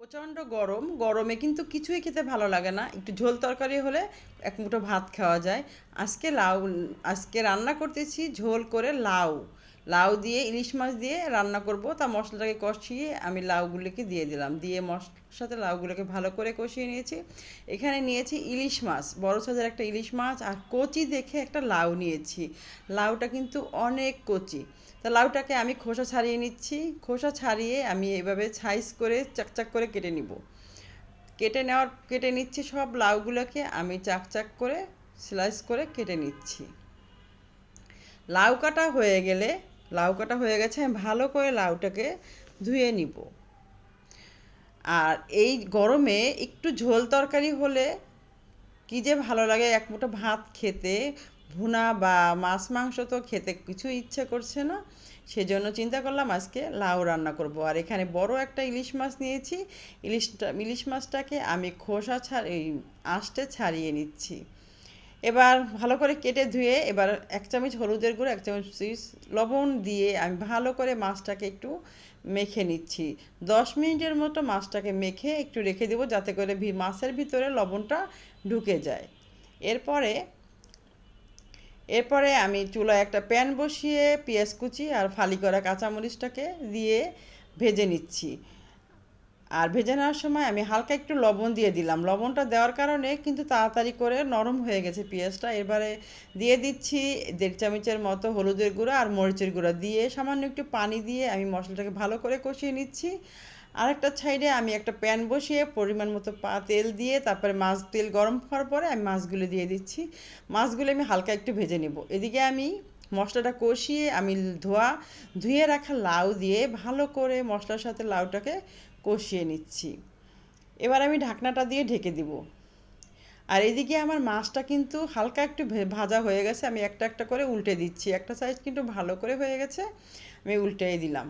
প্রচণ্ড গরম। গরমে কিন্তু কিছুই খেতে ভালো লাগে না। একটু ঝোল তরকারি হলে এক মুঠো ভাত খাওয়া যায়। আজকে লাউ, আজকে রান্না করতেছি ঝোল করে লাউ। লাউ দিয়ে, ইলিশ মাছ দিয়ে রান্না করব। তা মশলাটাকে কষিয়ে আমি লাউগুলোকে দিয়ে দিলাম। দিয়ে মশলার সাথে লাউগুলোকে ভালো করে কষিয়ে নিয়েছি। এখানে নিয়েছি ইলিশ মাছ। বড় সাইজের একটা ইলিশ মাছ আর কচি দেখে একটা লাউ নিয়েছি। লাউটা কিন্তু অনেক কচি। তা লাউটাকে আমি খোসা ছাড়িয়ে নিচ্ছি। খোসা ছাড়িয়ে আমি এভাবে সাইজ করে চাকচাক করে কেটে নিব। কেটে নেওয়ার, কেটে নিচ্ছি সব লাউগুলোকে। আমি চাকচাক করে স্লাইস করে কেটে নিচ্ছি। লাউ কাটা হয়ে গেলে লাউ কাটা হয়ে গেছে, আমি ভালো করে লাউটাকে ধুয়ে নিব। আর এই গরমে একটু ঝোল তরকারি হলে কী যে ভালো লাগে, এক মুঠো ভাত খেতে, ভুনা বা মাছ মাংস তো খেতে কিছু ইচ্ছে করছে না। সেজন্য চিন্তা করলাম আজকে লাউ রান্না করব। আর এখানে বড় একটা ইলিশ মাছ নিয়েছি। ইলিশটা, ইলিশ মাছটাকে আমি খোসা ছাড়, এই আঁশটে ছাড়িয়ে নিচ্ছি। এবার ভালো করে কেটে ধুয়ে এবার এক চামচ হলুদের গুঁড়ো, এক চামচ লবণ দিয়ে আমি ভালো করে মাছটাকে একটু মেখে নিচ্ছি। দশ মিনিটের মতো মাছটাকে মেখে একটু রেখে দেবো যাতে করে মাছের ভিতরে লবণটা ঢুকে যায়। এরপরে এরপরে আমি চুলায় একটা প্যান বসিয়ে পেঁয়াজ কুচি আর ফালি করা কাঁচামরিচটাকে দিয়ে ভেজে নিচ্ছি। আর ভেজে নেওয়ার সময় আমি হালকা একটু লবণ দিয়ে দিলাম। লবণটা দেওয়ার কারণে কিন্তু তাড়াতাড়ি করে নরম হয়ে গেছে পেঁয়াজটা। এবারে দিয়ে দিচ্ছি দেড় চামচের মতো হলুদের গুঁড়ো আর মরিচের গুঁড়ো দিয়ে সামান্য একটু পানি দিয়ে আমি মশলাটাকে ভালো করে কষিয়ে নিচ্ছি। আরেকটা সাইডে আমি একটা প্যান বসিয়ে পরিমাণ মতো পা, তেল দিয়ে তারপরে মাছ, তেল গরম হওয়ার পরে আমি মাছগুলো দিয়ে দিচ্ছি। মাছগুলো আমি হালকা একটু ভেজে নেব। এদিকে আমি মশলাটা কষিয়ে আমি ধোয়া, ধুয়ে রাখা লাউ দিয়ে ভালো করে মশলার সাথে লাউটাকে কষিয়ে নিচ্ছি। এবার আমি ঢাকনাটা দিয়ে ঢেকে দিব। আর এদিকে আমার মাছটা কিন্তু হালকা একটু ভাজা হয়ে গেছে। আমি একটা একটা করে উল্টে দিচ্ছি। একটা সাইজ কিন্তু ভালো করে হয়ে গেছে। আমি উল্টিয়ে দিলাম।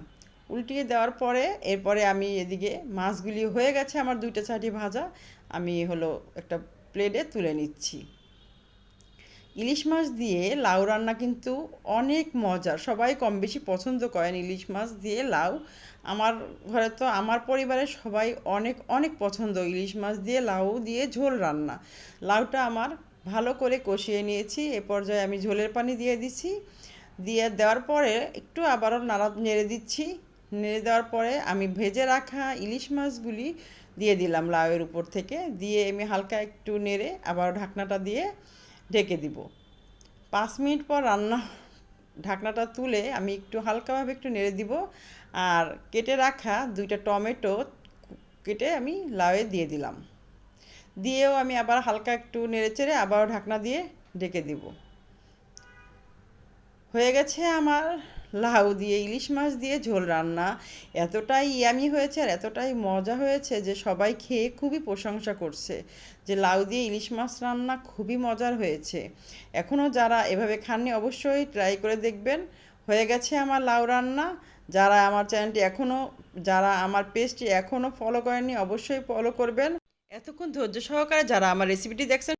উল্টিয়ে দেওয়ার পরে, এরপরে আমি এদিকে মাছগুলি হয়ে গেছে আমার দুইটা চাটি ভাজা। আমি হলো একটা প্লেটে তুলে নিচ্ছি। ইলিশ মাছ দিয়ে লাউ রান্না কিন্তু অনেক মজার। সবাই কম বেশি পছন্দ করেন ইলিশ মাছ দিয়ে লাউ। আমার ঘরে তো আমার পরিবারের সবাই অনেক অনেক পছন্দ ইলিশ মাছ দিয়ে লাউ দিয়ে ঝোল রান্না। লাউটা আমার ভালো করে কষিয়ে নিয়েছি। এ পর্যায়ে আমি ঝোলের পানি দিয়ে দিচ্ছি দিয়ে দেওয়ার পরে একটু আবারও নাড়া, নেড়ে দিচ্ছি। নেড়ে দেওয়ার পরে আমি ভেজে রাখা ইলিশ মাছগুলি দিয়ে দিলাম লাউয়ের উপর থেকে। দিয়ে আমি হালকা একটু নেড়ে আবার ঢাকনাটা দিয়ে ঢেকে দিব। পাঁচ মিনিট পর রান্না ঢাকনাটা তুলে আমি একটু হালকাভাবে একটু নেড়ে দিব আর কেটে রাখা দুইটা টমেটো কেটে আমি লাউয়ে দিয়ে দিলাম। দিয়েও আমি আবার হালকা একটু নেড়ে চেড়ে আবারও ঢাকনা দিয়ে ঢেকে দিব। হয়ে গেছে আমার লাউ দিয়ে, ইলিশ মাছ দিয়ে ঝোল রান্না। এতটাই ইয়ামি হয়েছে আর এতটাই মজা হয়েছে যে সবাই খেয়ে খুবই প্রশংসা করছে যে লাউ দিয়ে ইলিশ মাছ রান্না খুবই মজার হয়েছে। এখনও যারা এভাবে খাননি অবশ্যই ট্রাই করে দেখবেন। হয়ে গেছে আমার লাউ রান্না। যারা আমার চ্যানেলটি এখনও যারা আমার পেজটি এখনও ফলো করেননি অবশ্যই ফলো করবেন। এতক্ষণ ধৈর্য সহকারে যারা আমার রেসিপিটি দেখছেন